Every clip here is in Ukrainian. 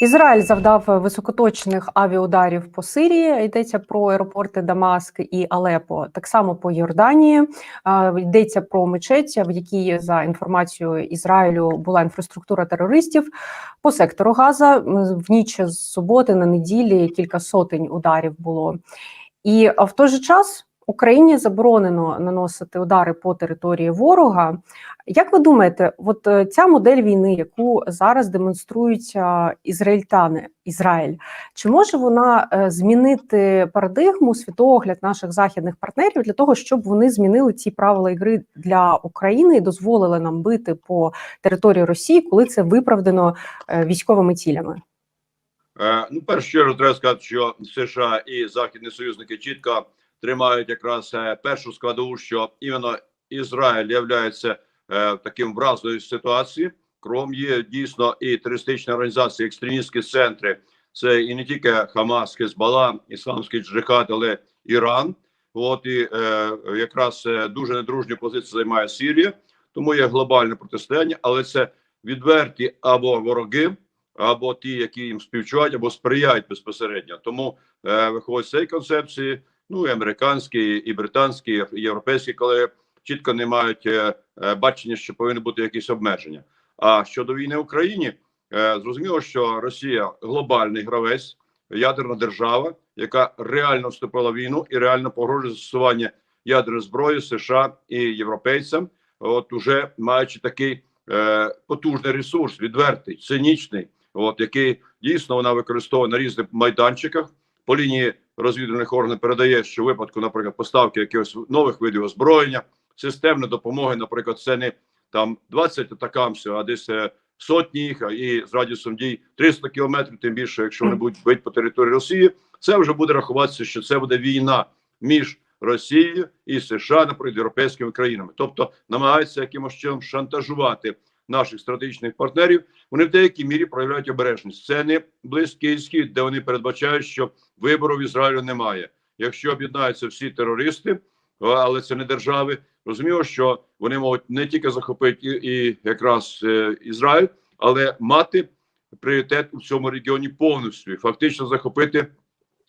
Ізраїль завдав високоточних авіаударів по Сирії. Йдеться про аеропорти Дамаск і Алепо. Так само по Йорданії йдеться про мечеть, в якій за інформацією Ізраїлю була інфраструктура терористів. По сектору Газа в ніч з суботи на неділі кілька сотень ударів було. І в той же час Україні заборонено наносити удари по території ворога. Як ви думаєте, от е, ця модель війни, яку зараз демонструють ізраїльтани, Ізраїль, чи може вона е, змінити парадигму, світогляд наших західних партнерів для того, щоб вони змінили ці правила ігри для України і дозволили нам бити по території Росії, коли це виправдано е, військовими цілями? Ну, першу чергу треба сказати, що США і західні союзники чітко тримають якраз е, першу складову, що іменно Ізраїль є таким вразливою ситуації. Кром є дійсно і терористичні організації, екстремістські центри. Це і не тільки Хамас, Хезбалла, Ісламський джихад, але Іран. От і е, якраз е, дуже недружню позицію займає Сирія, тому є глобальне протистояння, але це відверті або вороги, або ті, які їм співчувають, або сприяють безпосередньо. Тому е, виходить з цієї концепції. Ну і американські, і британські, і європейські колеги чітко не мають е, е, бачення, що повинні бути якісь обмеження. А щодо війни в Україні, е, зрозуміло, що Росія глобальний гравець, ядерна держава, яка реально вступила в війну і реально погрожує застосування ядерної зброї США і європейцям, от уже маючи такий е, потужний ресурс, відвертий, цинічний, от який дійсно вона використовує на різних майданчиках по лінії розвідувальних органів передає, що в випадку, наприклад, поставки якихось нових видів озброєння, системної допомоги, наприклад, це не там 20 атакамсів, а десь е, сотні їх і з радіусом дій 300 кілометрів, тим більше, якщо вони будуть бити по території Росії, це вже буде рахуватися, що це буде війна між Росією і США, наприклад, європейськими країнами, тобто намагаються якимось чином шантажувати наших стратегічних партнерів. Вони в деякій мірі проявляють обережність. Це не близький схід, де вони передбачають, що вибору в Ізраїлю немає. Якщо об'єднаються всі терористи, але це не держави, розуміло, що вони можуть не тільки захопити і, і якраз е, Ізраїль, але мати пріоритет у цьому регіоні повністю фактично захопити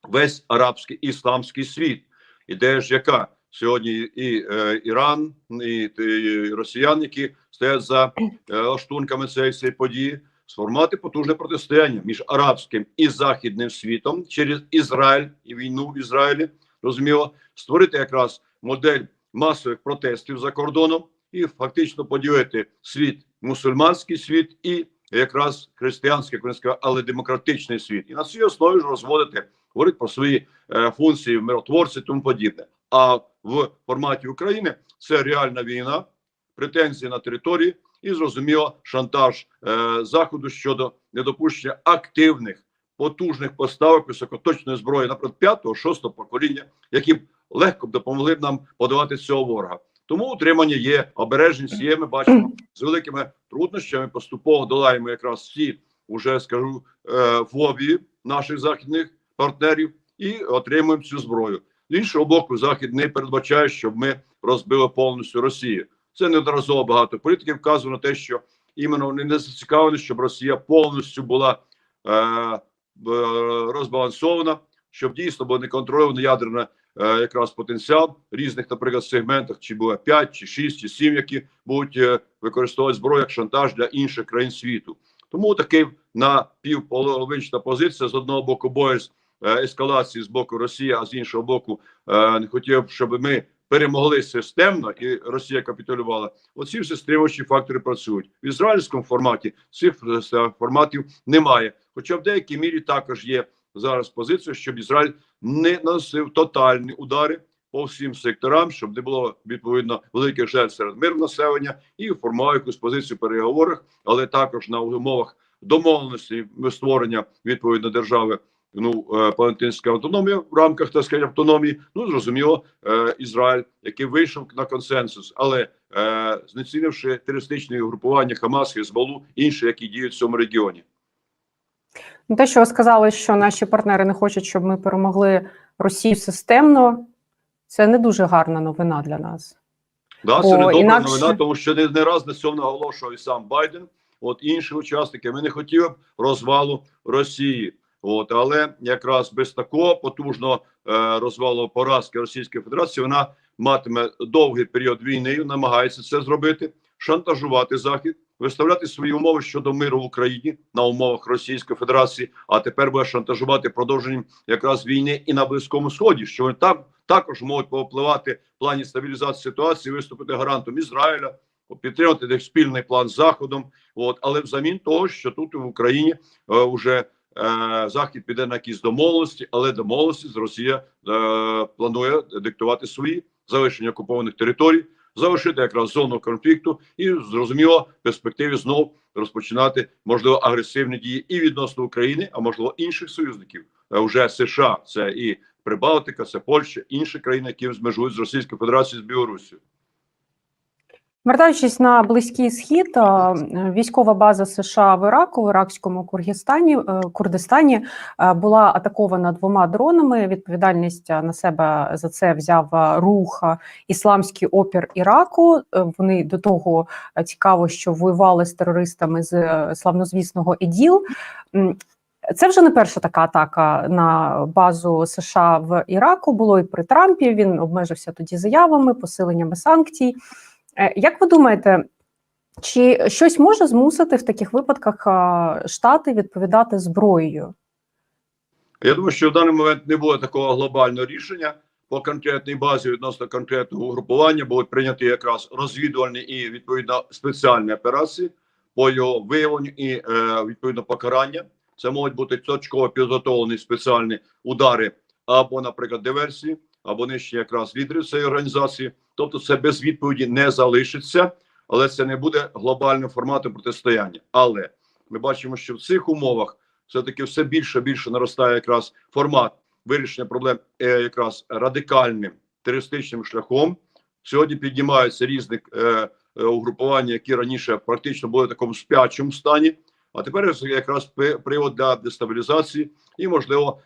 весь арабський ісламський світ. Ідея ж яка сьогодні і е, Іран, і, і росіян, які стоять за е, лаштунками цієї, цієї події, сформувати потужне протистояння між арабським і західним світом через Ізраїль і війну в Ізраїлі. Розуміло, створити якраз модель масових протестів за кордоном і фактично поділити світ, мусульманський світ і якраз християнський, але демократичний світ, і на цій основі ж розводити, говорити про свої е, функції миротворці, тому подібне. А в форматі України це реальна війна, претензії на території і зрозуміло шантаж е, заходу щодо недопущення активних потужних поставок високоточної зброї, наприклад, 5-6 покоління, які б легко б допомогли б нам подавати цього ворога. Тому утримання є обережність. Є ми бачимо з великими труднощами. Поступово долаємо якраз ці уже скажу е, фобії наших західних партнерів і отримуємо цю зброю. З іншого боку, захід не передбачає, щоб ми розбили повністю Росію. Це неодноразово багато політиків вказує на те, що іменно вони не зацікавлені, щоб Росія повністю була е, розбалансована, щоб дійсно був неконтрольований ядерний е, якраз потенціал різних, наприклад, сегментах, чи було 5, чи 6, чи 7, які будуть е, використовувати зброю як шантаж для інших країн світу. Тому такий напівполовинчата позиція з одного боку боєць е, ескалації з боку Росії, а з іншого боку, е, не хотів, щоб ми перемогли системно і Росія капітулювала. Оці всі стримуючі фактори працюють в ізраїльському форматі. Цих е, форматів немає. Хоча в деякій мірі також є зараз позиція, щоб Ізраїль не носив тотальні удари по всім секторам, щоб не було відповідно великих жертв серед мирного населення і формував якусь позицію в переговорах, але також на умовах домовленості створення відповідно держави ну е, палестинська автономія в рамках так сказати, автономії. Ну зрозуміло, е, Ізраїль, який вийшов на консенсус, але е, знецінивши терористичні угрупування Хамас, Хезболу, інші, які діють в цьому регіоні. Те, що ви сказали, що наші партнери не хочуть, щоб ми перемогли Росію системно, це не дуже гарна новина для нас. Да, Бо це не добра інакше- новина, тому що не, не раз на цьому наголошував і сам Байден. От інші учасники ми не хотіли б розвалу Росії. От але якраз без такого потужного е, розвалу поразки Російської Федерації вона матиме довгий період війни, намагається це зробити, шантажувати захід, виставляти свої умови щодо миру в Україні на умовах Російської Федерації. А тепер буде шантажувати продовженням якраз війни і на близькому сході, що вони там також можуть повпливати в плані стабілізації ситуації, виступити гарантом Ізраїля, підтримати десь спільний план з заходом. От але взамін того, що тут в Україні е, вже е, захід піде на якісь домовленості, але домовленості з Росія е, планує диктувати свої залишення окупованих територій, залишити якраз зону конфлікту і зрозуміло в перспективі знов розпочинати можливо агресивні дії і відносно України, а можливо інших союзників. уже Вже США це і Прибалтика, це Польща, інші країни, які змежують з Російською Федерацією з Білорусією. Вертаючись на близький схід, військова база США в Іраку, в Іракському Кургістані, е, Курдистані е, була атакована двома дронами. Відповідальність е, на себе за це взяв рух Ісламський опір Іраку. Вони до того цікаво, що воювали з терористами з славнозвісного ІДІЛ. Це вже не перша така атака на базу США в Іраку. Було і при Трампі. Він обмежився тоді заявами, посиленнями санкцій. Е, Як ви думаєте, чи щось може змусити в таких випадках штати відповідати зброєю? Я думаю, що в даний момент не буде такого глобального рішення по конкретній базі відносно конкретного угрупування. Будуть прийняті якраз розвідувальні і відповідно спеціальні операції по його виявленню і е, відповідно покарання. Це можуть бути точково підготовлені спеціальні удари або, наприклад, диверсії, або нищення якраз лідерів цієї організації. Тобто, це без відповіді не залишиться, але це не буде глобальним форматом протистояння. Але ми бачимо, що в цих умовах все-таки все більше більше наростає якраз формат вирішення проблем е, якраз радикальним терористичним шляхом. Сьогодні піднімаються різні е, е, угрупування, які раніше практично були в такому спячому стані. А тепер якраз привод для дестабілізації і, можливо,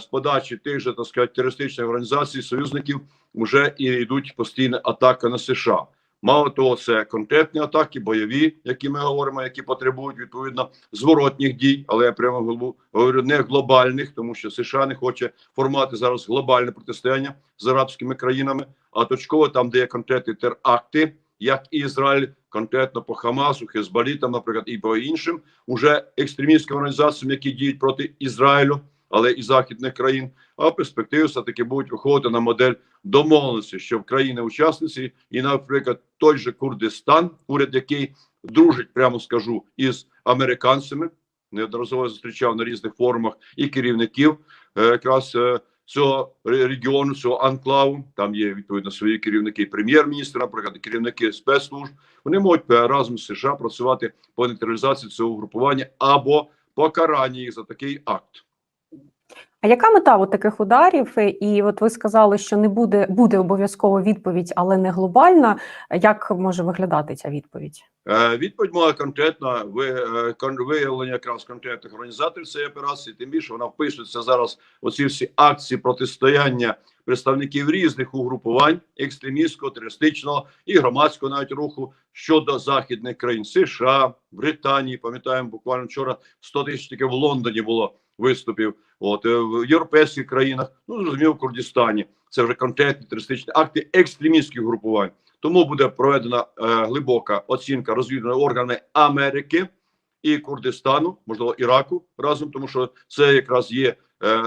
з подачі тих же так сказати, терористичних організацій, союзників вже і йдуть постійні атаки на США. Мало того, це конкретні атаки, бойові, які ми говоримо, які потребують відповідно зворотніх дій, але я прямо говорю- не глобальних, тому що США не хоче формувати зараз глобальне протистояння з арабськими країнами, а точково там, де є конкретні теракти, як і Ізраїль, конкретно по Хамасу, Хезболі, там, наприклад, і по іншим уже екстремістським організаціям, які діють проти Ізраїлю, але і західних країн. А в перспективі все таки будуть виходити на модель домовленості, що в країни-учасниці, і, наприклад, той же Курдистан, уряд, який дружить, прямо скажу, із американцями, неодноразово зустрічав на різних форумах і керівників е, якраз е, цього регіону, цього анклаву. Там є відповідно свої керівники, прем'єр-міністр, наприклад, керівники спецслужб. Вони можуть е, разом з США працювати по нейтралізації цього угрупування або покарання їх за такий акт. А яка мета от таких ударів? І от ви сказали, що не буде буде обов'язково відповідь, але не глобальна. Як може виглядати ця відповідь? Е, Відповідь моя конкретна е, виявлення якраз конкретних організаторів цієї операції. Тим більше вона вписується зараз. Оці всі акції протистояння представників різних угрупувань екстремістського, терористичного і громадського навіть руху щодо західних країн США, Британії. Пам'ятаємо, буквально вчора 100 тисяч тільки в Лондоні було виступів. От е, в європейських країнах, ну зрозуміло, в Курдистані. Це вже конкретні терористичні акти екстремістських групувань. Тому буде проведена е, глибока оцінка розвідувальної органи Америки і Курдистану, можливо, Іраку разом, тому що це якраз є е,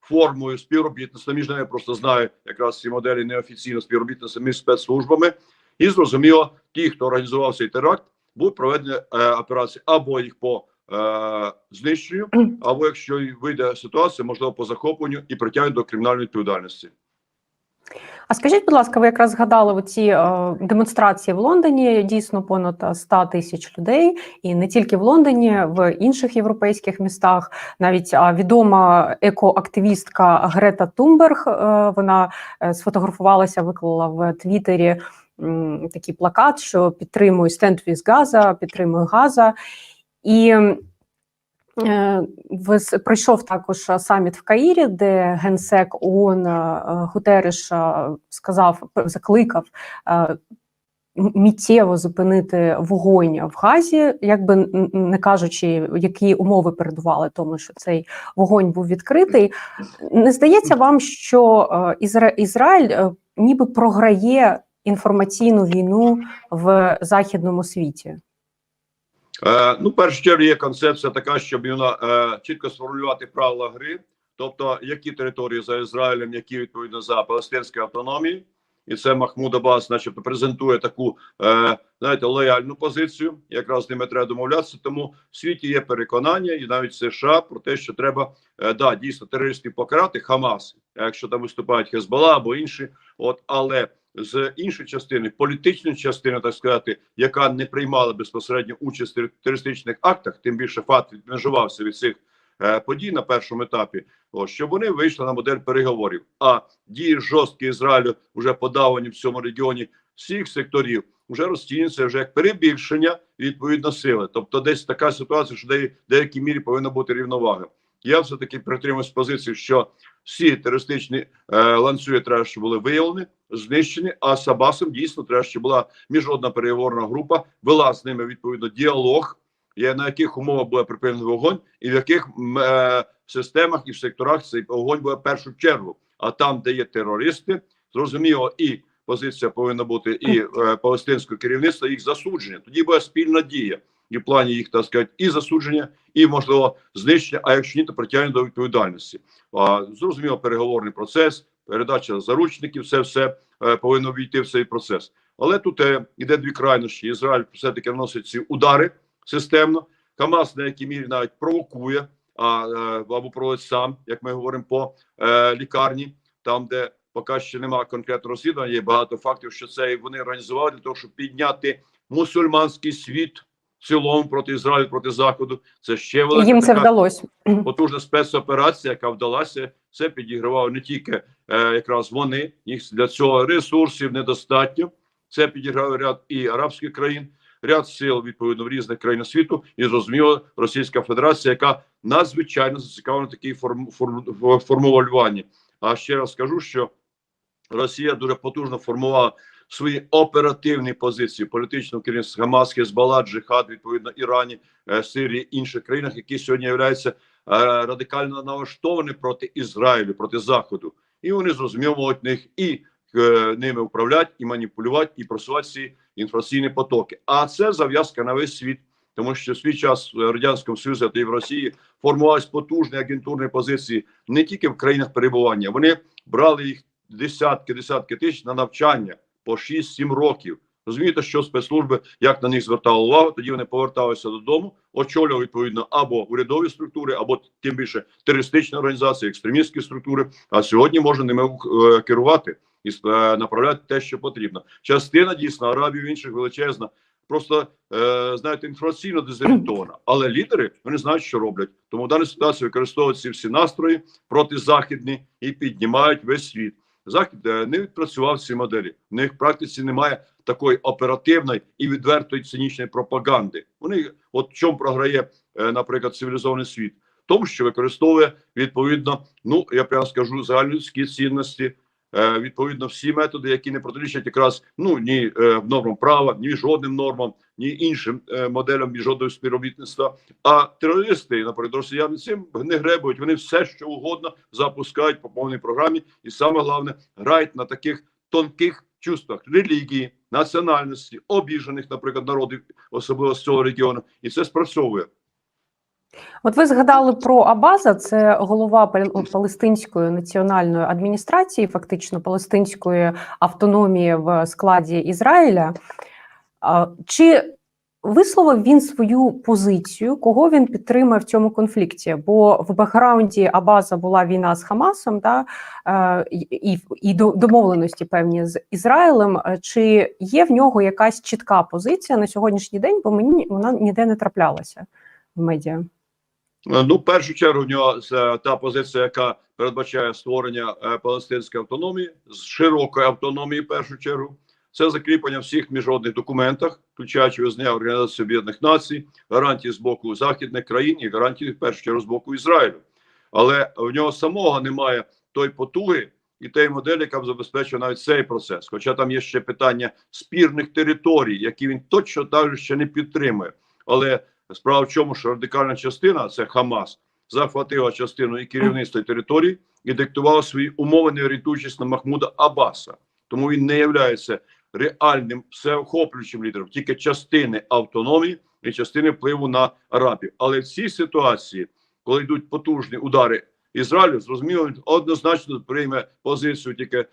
формою співробітництва між ними. Просто знаю якраз ці моделі неофіційно співробітництва між спецслужбами. І зрозуміло, ті, хто організував цей теракт, будуть проведені е, операції або їх по е, знищенню, або якщо вийде ситуація, можливо, по захопленню і притягнуть до кримінальної відповідальності. А скажіть, будь ласка, ви якраз згадали оці е, демонстрації в Лондоні. Дійсно, понад 100 тисяч людей, і не тільки в Лондоні, в інших європейських містах. Навіть а, відома екоактивістка Грета Тумберг. е, вона е, сфотографувалася, виклала в Твіттері такий плакат, що підтримую with Gaza, підтримую Газа. І Е, Пройшов також е, саміт в Каїрі, де генсек ООН е, Гутереш сказав, закликав е, м- зупинити вогонь в Газі, якби не кажучи, які умови передували тому, що цей вогонь був відкритий. Не здається вам, що Ізра- Ізраїль ніби програє інформаційну війну в західному світі? Е, ну, першу чергу є концепція така, щоб вона е, чітко сформулювати правила гри, тобто які території за Ізраїлем, які відповідно за палестинською автономією. І це Махмуд Аббас, начебто, презентує таку е, знаєте, лояльну позицію. Якраз з ними треба домовлятися. Тому в світі є переконання, і навіть США про те, що треба да дійсно терористів покарати Хамас, якщо там виступають Хезбола або інші. От але з іншої частини, політичної частини, так сказати, яка не приймала безпосередньо участь в терористичних актах, тим більше ФАТ відмежувався від цих е, подій на першому етапі. О, щоб вони вийшли на модель переговорів. А дії жорсткі Ізраїлю вже подавані в цьому регіоні всіх секторів вже розцінюється вже як перебільшення відповідно сили. Тобто, десь така ситуація, що в деякій мірі повинна бути рівновага. Я все таки притримуюсь позиції, що всі терористичні е, ланцюги треба, щоб були виявлені, знищені. А з Абасом дійсно треба, щоб була міжнародна переговорна група, вела з ними відповідно діалог, на яких умовах буде припинений вогонь, і в яких е, системах і в секторах цей вогонь буде в першу чергу. А там, де є терористи, зрозуміло, і позиція повинна бути і е, палестинського керівництва, їх засудження. Тоді буде спільна дія і в плані їх так сказати, і засудження, і можливо знищення. А якщо ні, то притягнення до відповідальності. А, зрозуміло, переговорний процес, передача заручників, це все е, повинно війти в цей процес. Але тут е, іде дві крайнощі. Ізраїль все таки наносить ці удари системно. Хамас на якій мірі навіть провокує а, е, або проводить сам, як ми говоримо по е, лікарні, там де поки ще немає конкретного розслідування, є багато фактів, що це вони організували для того, щоб підняти мусульманський світ цілому проти Ізраїлю, проти заходу. Це ще велика Їм це вдалося. потужна спецоперація, яка вдалася. Це підігравав не тільки е, якраз вони, їх для цього ресурсів недостатньо. Це підіграв ряд і арабських країн, ряд сил відповідно в різних країнах світу, і зрозуміло Російська Федерація, яка надзвичайно зацікавлена в такій форм, форм, формулюванні. А ще раз скажу, що Росія дуже потужно формувала свої оперативні позиції політичного керівництва Хамас, Хезбалла, Джихад, відповідно Ірані, е, Сирії, інших країнах, які сьогодні являються е, радикально налаштовані проти Ізраїлю, проти Заходу, і вони зрозуміло них і е, ними управляти, і маніпулювати, і просувати ці інформаційні потоки. А це зав'язка на весь світ, тому що в свій час в радянському Союзі та й в Росії формувались потужні агентурні позиції не тільки в країнах перебування. Вони брали їх десятки, десятки тисяч на навчання по 6-7 років. Розумієте, що спецслужби як на них звертали увагу, тоді вони поверталися додому, очолювали відповідно або урядові структури, або тим більше терористичні організації, екстремістські структури. А сьогодні можна ними е, керувати і е, направляти те, що потрібно. Частина дійсно Арабів інших величезна. Просто е, знаєте, інформаційно дезорієнтована, але лідери вони знають, що роблять. Тому в даній ситуації використовують всі настрої протизахідні і піднімають весь світ. Захід е, не відпрацював ці моделі. В них в практиці немає такої оперативної і відвертої цинічної пропаганди. Вони от в чому програє, е, наприклад, цивілізований світ, тому, що використовує відповідно, ну я прямо скажу загальнолюдські цінності. Е, Відповідно, всі методи, які не протирічать якраз ну ні е, нормам права, ні жодним нормам, ні іншим е, моделям міжнародного співробітництва. А терористи, наприклад, росіяни цим не гребують. Вони все, що угодно запускають по повній програмі, і саме головне грають на таких тонких чувствах релігії, національності, обіжених, наприклад, народів, особливо з цього регіону, і це спрацьовує. От ви згадали про Абаза, це голова пал- Палестинської національної адміністрації, фактично палестинської автономії в складі Ізраїля. Чи висловив він свою позицію, кого він підтримує в цьому конфлікті? Бо в бекграунді Абаза була війна з Хамасом, да, е, і, і, і до- домовленості певні з Ізраїлем. Чи є в нього якась чітка позиція на сьогоднішній день? Бо мені вона ніде не траплялася в медіа. Ну, в першу чергу, в нього та позиція, яка передбачає створення е, палестинської автономії з широкої автономії, в першу чергу. Це закріплення всіх міжнародних документах, включаючи визнання Організації Об'єднаних Націй, гарантії з боку західних країн і гарантії в першу чергу з боку Ізраїлю. Але в нього самого немає той потуги і тієї моделі, яка б забезпечила навіть цей процес. Хоча там є ще питання спірних територій, які він точно так ще не підтримує. Але справа в чому, що радикальна частина це Хамас, захватила частину і керівництва і територій і диктувала свої умови, не орієнтуючись на Махмуда Аббаса. Тому він не являється реальним всеохоплюючим лідером, тільки частини автономії і частини впливу на арабів. Але в цій ситуації, коли йдуть потужні удари Ізраїлю, зрозуміло, однозначно прийме позицію тільки е,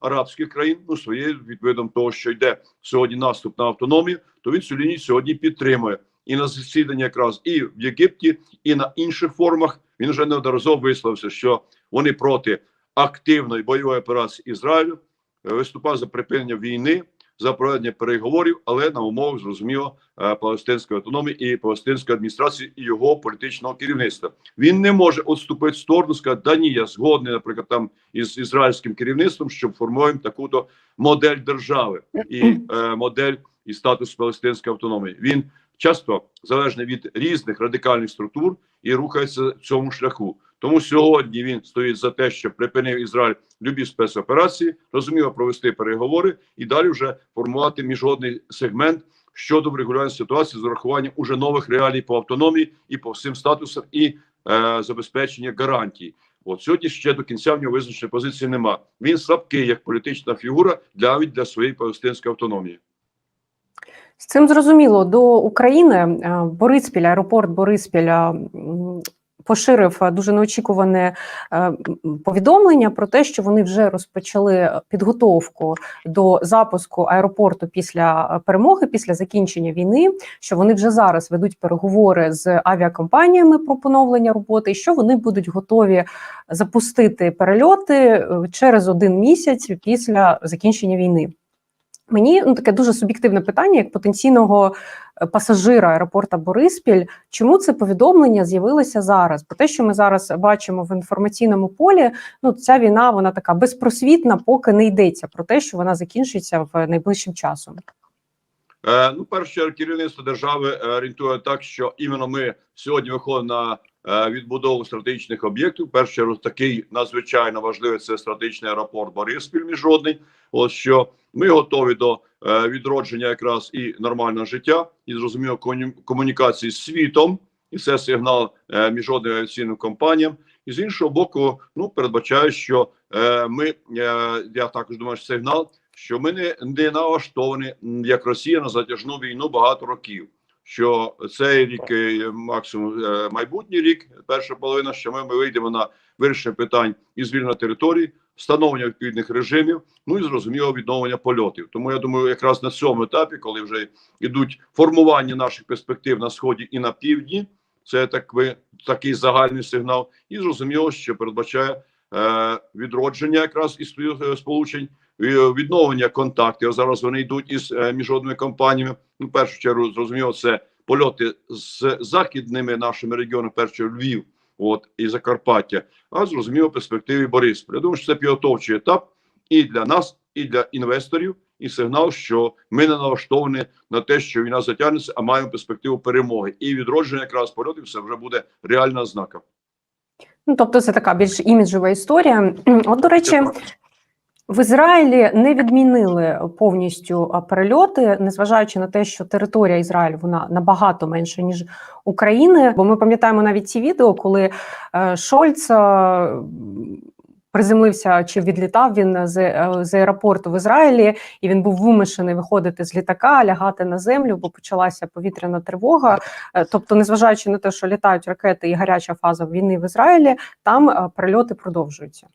арабських країн, ну своєю відвидом того, що йде сьогодні наступ на автономію, то він цю лінію сьогодні підтримує. І на засіданні якраз і в Єгипті, і на інших формах він вже неодноразово висловився, що вони проти активної бойової операції Ізраїлю е, виступав за припинення війни, за проведення переговорів, але на умовах зрозуміло е, палестинської автономії і палестинської адміністрації і його політичного керівництва. Він не може відступити в сторону, сказати, да ні, я згодний, наприклад, там із ізраїльським керівництвом, що формуємо таку-то модель держави і е, модель і статус палестинської автономії. Він часто залежний від різних радикальних структур і рухається в цьому шляху. Тому сьогодні він стоїть за те, що припинив Ізраїль любі спецоперації, розуміло провести переговори і далі вже формувати міжнародний сегмент щодо врегулювання ситуації з урахуванням уже нових реалій по автономії і по всім статусам і е, забезпечення гарантій. От сьогодні ще до кінця в нього визначеної позиції нема. Він слабкий як політична фігура навіть для своєї палестинської автономії. З цим зрозуміло до України е, Бориспіль, аеропорт Бориспіля поширив е, дуже неочікуване е, повідомлення про те, що вони вже розпочали підготовку до запуску аеропорту після перемоги, після закінчення війни. Що вони вже зараз ведуть переговори з авіакомпаніями про поновлення роботи, і що вони будуть готові запустити перельоти через один місяць після закінчення війни. Мені ну таке дуже суб'єктивне питання, як потенційного е, пасажира аеропорта Бориспіль. Чому це повідомлення з'явилося зараз? Про те, що ми зараз бачимо в інформаційному полі, ну ця війна вона така безпросвітна, поки не йдеться про те, що вона закінчиться в найближчим часом. Е, ну, перше керівництво держави е, орієнтує так, що іменно ми сьогодні виходимо на відбудову стратегічних об'єктів. Перше такий надзвичайно важливий це стратегічний аеропорт Бориспіль міжнародний. Ось що ми готові до е, відродження якраз і нормального життя, і зрозуміло комуні- комунікації з світом, і це сигнал е, міжнародним авіаційним компаніям. І з іншого боку, ну передбачаю, що е, ми е, я також думаю, що сигнал, що ми не, не налаштовані як Росія на затяжну війну багато років. Що цей рік, е, максимум е, майбутній рік, перша половина, що ми, ми вийдемо на вирішення питань і звільнення території, встановлення відповідних режимів, ну і зрозуміло відновлення польотів. Тому я думаю, якраз на цьому етапі, коли вже йдуть формування наших перспектив на сході і на півдні, це так ви такий загальний сигнал, і зрозуміло, що передбачає е, відродження якраз із е, сполучень, відновлення контактів. Зараз вони йдуть із е, міжнародними компаніями. Ну, в першу чергу, зрозуміло, це польоти з західними нашими регіонами, в першу Львів, от і Закарпаття. А зрозуміло, в перспективі Бориспіль. Я думаю, що це підготовчий етап і для нас, і для інвесторів, і сигнал, що ми не налаштовані на те, що війна затягнеться, а маємо перспективу перемоги. І відродження якраз польотів це вже буде реальна ознака. Ну тобто, це така більш іміджова історія. От, до речі. В Ізраїлі не відмінили повністю перельоти, незважаючи на те, що територія Ізраїлю вона набагато менша ніж України. Бо ми пам'ятаємо навіть ці відео, коли е, Шольц. е, Приземлився чи відлітав він з, е, з аеропорту в Ізраїлі, і він був вимушений виходити з літака, лягати на землю, бо почалася повітряна тривога. Тобто, незважаючи на те, що літають ракети і гаряча фаза війни в Ізраїлі, там прильоти продовжуються.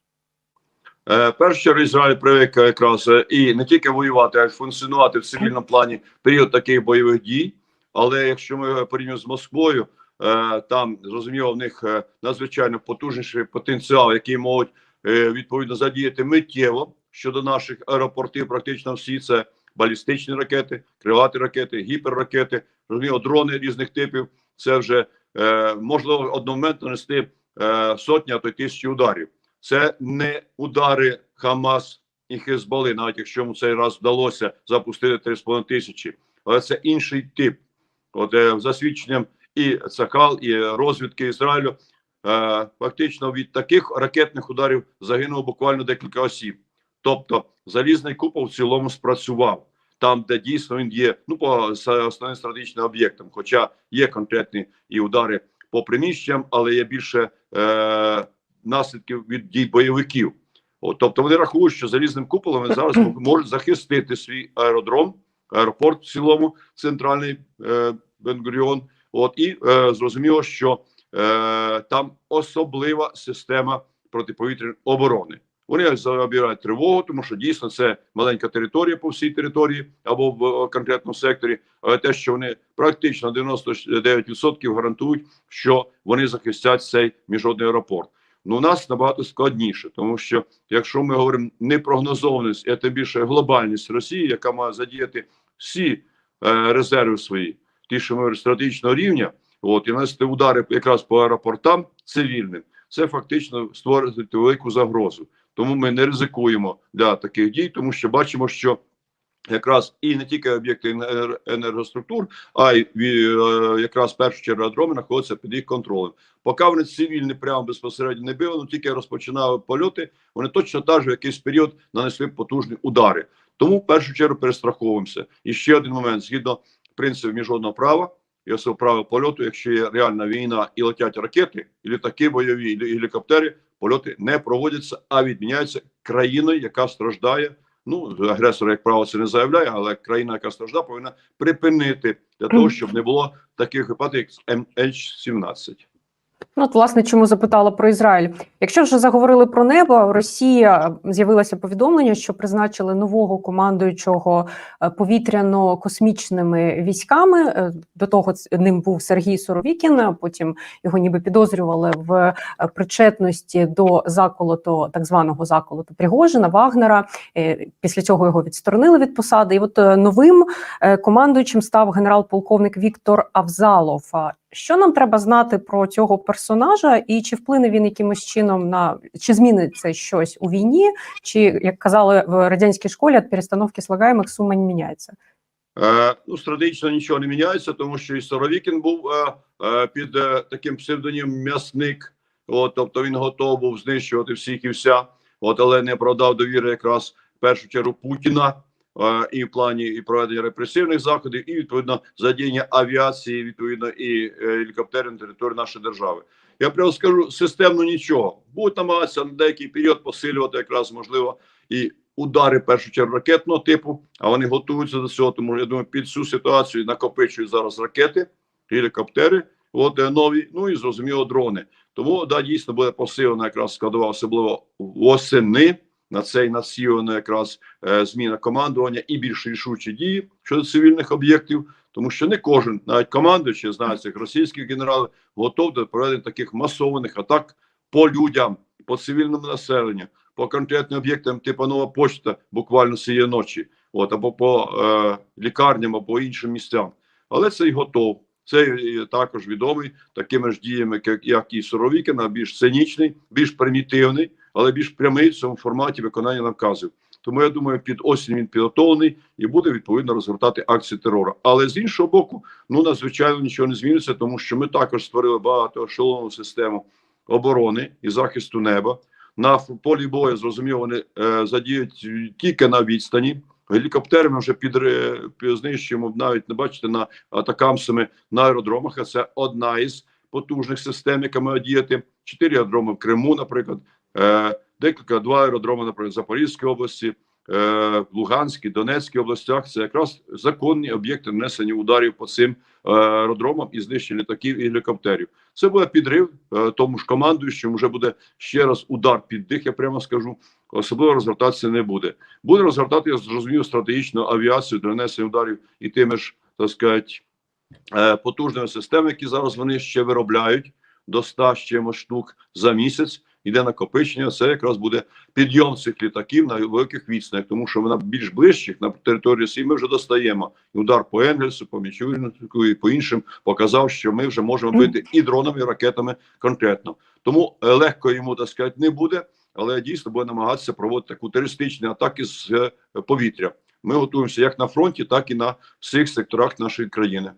Е, першу чергу Ізраїль привик якраз е, і не тільки воювати, а й функціонувати в цивільному плані період таких бойових дій. Але якщо ми порівнюємо з Москвою, е, там зрозуміло в них е, надзвичайно потужніший потенціал, який можуть е, відповідно задіяти миттєво щодо наших аеропортів. Практично всі це балістичні ракети, крилаті ракети, гіперракети, зрозуміло, дрони різних типів. Це вже е, можливо одномоментно нести е, сотні, а то й тисячі ударів. Це не удари Хамас і Хезболи, навіть якщо йому цей раз вдалося запустити 3,5 тисячі, але це інший тип. От е, за свідченням і Цахал, і розвідки Ізраїлю, е, фактично від таких ракетних ударів загинуло буквально декілька осіб. Тобто залізний купол в цілому спрацював там, де дійсно він є, ну по основним стратегічним об'єктам. Хоча є конкретні і удари по приміщенням, але є більше е, наслідків від дій бойовиків. От, тобто вони рахують, що залізним куполом вони зараз можуть захистити свій аеродром, аеропорт в цілому, центральний е, Бенгуріон. От і е, зрозуміло, що е, там особлива система протиповітряної оборони. Вони забирають тривогу, тому що дійсно це маленька територія по всій території або в е, конкретному секторі. Але те, що вони практично 99% гарантують, що вони захистять цей міжнародний аеропорт. Ну, у нас набагато складніше, тому що якщо ми говоримо непрогнозованість, тим більше глобальність Росії, яка має задіяти всі е, резерви свої, ті, що ми стратегічного рівня, от і нанести удари якраз по аеропортам цивільним, це фактично створить велику загрозу. Тому ми не ризикуємо для таких дій, тому що бачимо, що якраз і не тільки об'єкти енергоструктур, а й е, якраз першу чергу аеродроми знаходяться під їх контролем. Поки вони цивільні прямо безпосередньо не били, ну тільки розпочинали польоти, вони точно так же в якийсь період нанесли потужні удари. Тому в першу чергу перестраховуємося. І ще один момент: згідно принципів міжнародного права і особливо права польоту, якщо є реальна війна і летять ракети, і літаки бойові, і гелікоптери, польоти не проводяться, а відміняються країною, яка страждає. Ну, агресор, як правило, це не заявляє, але країна, яка страждає, повинна припинити для того, щоб не було таких випадків, як з MH17. Ну, от, власне, чому запитала про Ізраїль. Якщо вже заговорили про небо, Росія з'явилося повідомлення, що призначили нового командуючого е, повітряно-космічними військами. Е, До того ним був Сергій Суровікін. Потім його ніби підозрювали в е, причетності до заколоту, так званого заколоту Пригожина Вагнера. Е, Після цього його відсторонили від посади. І от е, новим е, командуючим став генерал-полковник Віктор Авзалов. Що нам треба знати про цього персонажа, і чи вплине він якимось чином на чи зміниться щось у війні, чи як казали в радянській школі, від перестановки слагаємих сума не міняється? Е, ну, стратегічно нічого не міняється, тому що і Соровікін був е, е, під е, таким псевдонімом м'ясник. От, тобто він готов був знищувати всіх і вся, от, але не продав довіри якраз в першу чергу Путіна і в плані і проведення репресивних заходів, і відповідно задіяння авіації, відповідно, і е, гелікоптерів на території нашої держави. Я прямо скажу системно нічого. Будуть намагатися на деякий період посилювати якраз можливо і удари першу чергу ракетного типу, а вони готуються до цього. Тому я думаю, під цю ситуацію накопичують зараз ракети, гелікоптери, от е, нові, ну і зрозуміло, дрони. Тому да, дійсно буде посилена якраз складова, особливо восени. На цей насілена якраз е, зміна командування і більш рішучі дії щодо цивільних об'єктів, тому що не кожен, навіть командуючий, знає російських генералів, готов до проведення таких масованих атак по людям, по цивільному населенню, по конкретним об'єктам, типу нова почта, буквально цієї ночі, от або по е, лікарням, або іншим місцям. Але це й готов. Це також відомий такими ж діями, як, і Суровікін, а більш цинічний, більш примітивний, але більш прямий в цьому форматі виконання наказів. Тому я думаю, під осінь він підготовлений і буде відповідно розгортати акції терору. Але з іншого боку, ну надзвичайно нічого не зміниться, тому що ми також створили багатоешелонну систему оборони і захисту неба. На полі бою зрозуміло, вони е, задіють тільки на відстані. Гелікоптери ми вже під, під знищуємо навіть не бачите на атакамсами на аеродромах. А це одна із потужних систем, яка має діяти. Чотири аеродроми в Криму, наприклад, декілька два аеродроми, наприклад, Запорізькій області, е, Луганській, Донецькій областях. Це якраз законні об'єкти нанесення ударів по цим е, аеродромам і знищення літаків і гелікоптерів. Це буде підрив е, тому ж командуючому. Вже буде ще раз удар під дих. Я прямо скажу. Особливо розгортатися не буде. Буде розгортати, я зрозумів, стратегічну авіацію для нанесення ударів і тими ж, так сказати, е, потужними системами, які зараз вони ще виробляють до 100 з чимось штук за місяць. Іде накопичення, це якраз буде підйом цих літаків на великих відстанях, тому що вона більш ближчих на території Росії ми вже достаємо. І удар по Енгельсу, по Мічурінку і по іншим показав, що ми вже можемо бити і дронами, і ракетами конкретно. Тому е, легко йому так сказати не буде, але дійсно буде намагатися проводити таку терористичні атаки з е, повітря. Ми готуємося як на фронті, так і на всіх секторах нашої країни.